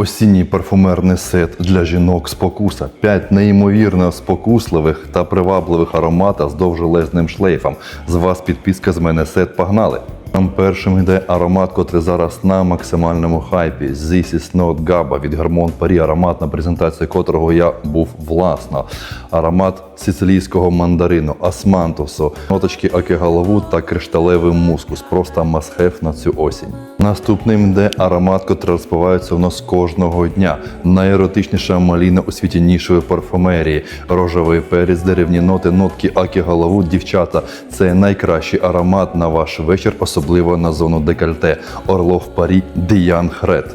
Осінній парфумерний сет для жінок спокуса. П'ять неймовірно спокусливих та привабливих аромата з довжелезним шлейфом. З вас підписка з мене сет погнали. Там першим йде аромат, котрий зараз на максимальному хайпі. This is not GABA від Гармон Парі, аромат, на презентації котрого я був власно. Аромат сицилійського мандарину, асмантусу, ноточки окегалову та кришталевий мускус. Просто must-have на цю осінь. Наступним йде аромат, котрий розпивається у нас кожного дня. Найеротичніша маліна у світі нішої парфумерії. Рожевий перець, деревні ноти, нотки окегалову. Дівчата, це найкращий аромат на ваш вечір, особливо на зону декольте. Орлов Парі Діян Хрет.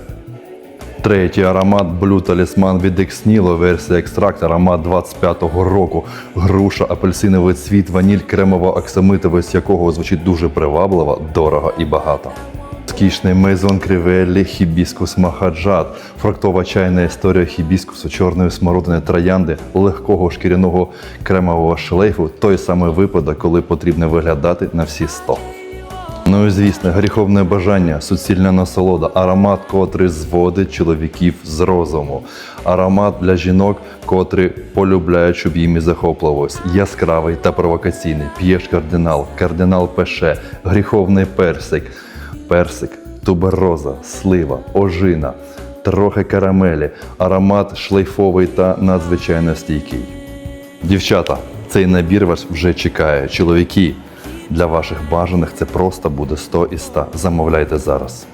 Третій аромат Blue Talisman від Ексніло, версія екстракт, аромат 25-го року. Груша, апельсиновий цвіт, ваніль, кремова оксамитовість якого звучить дуже привабливо, дорого і багато. Скішний мезон кривеллі, хібіскус махаджат, фруктова чайна історія хібіскусу, чорної смородини троянди, легкого шкіряного кремового шлейфу. Той самий випадок, коли потрібно виглядати на всі 100. Ну і звісно, гріховне бажання, суцільна насолода, аромат, котрий зводить чоловіків з розуму, аромат для жінок, котрі полюбляють, щоб їм і захопливось, яскравий та провокаційний, п'єш кардинал, кардинал пеше, гріховний персик, персик, тубероза, слива, ожина, трохи карамелі, аромат шлейфовий та надзвичайно стійкий. Дівчата, цей набір вас вже чекає. Чоловіки, для ваших бажаних це просто буде 100 і 100. Замовляйте зараз.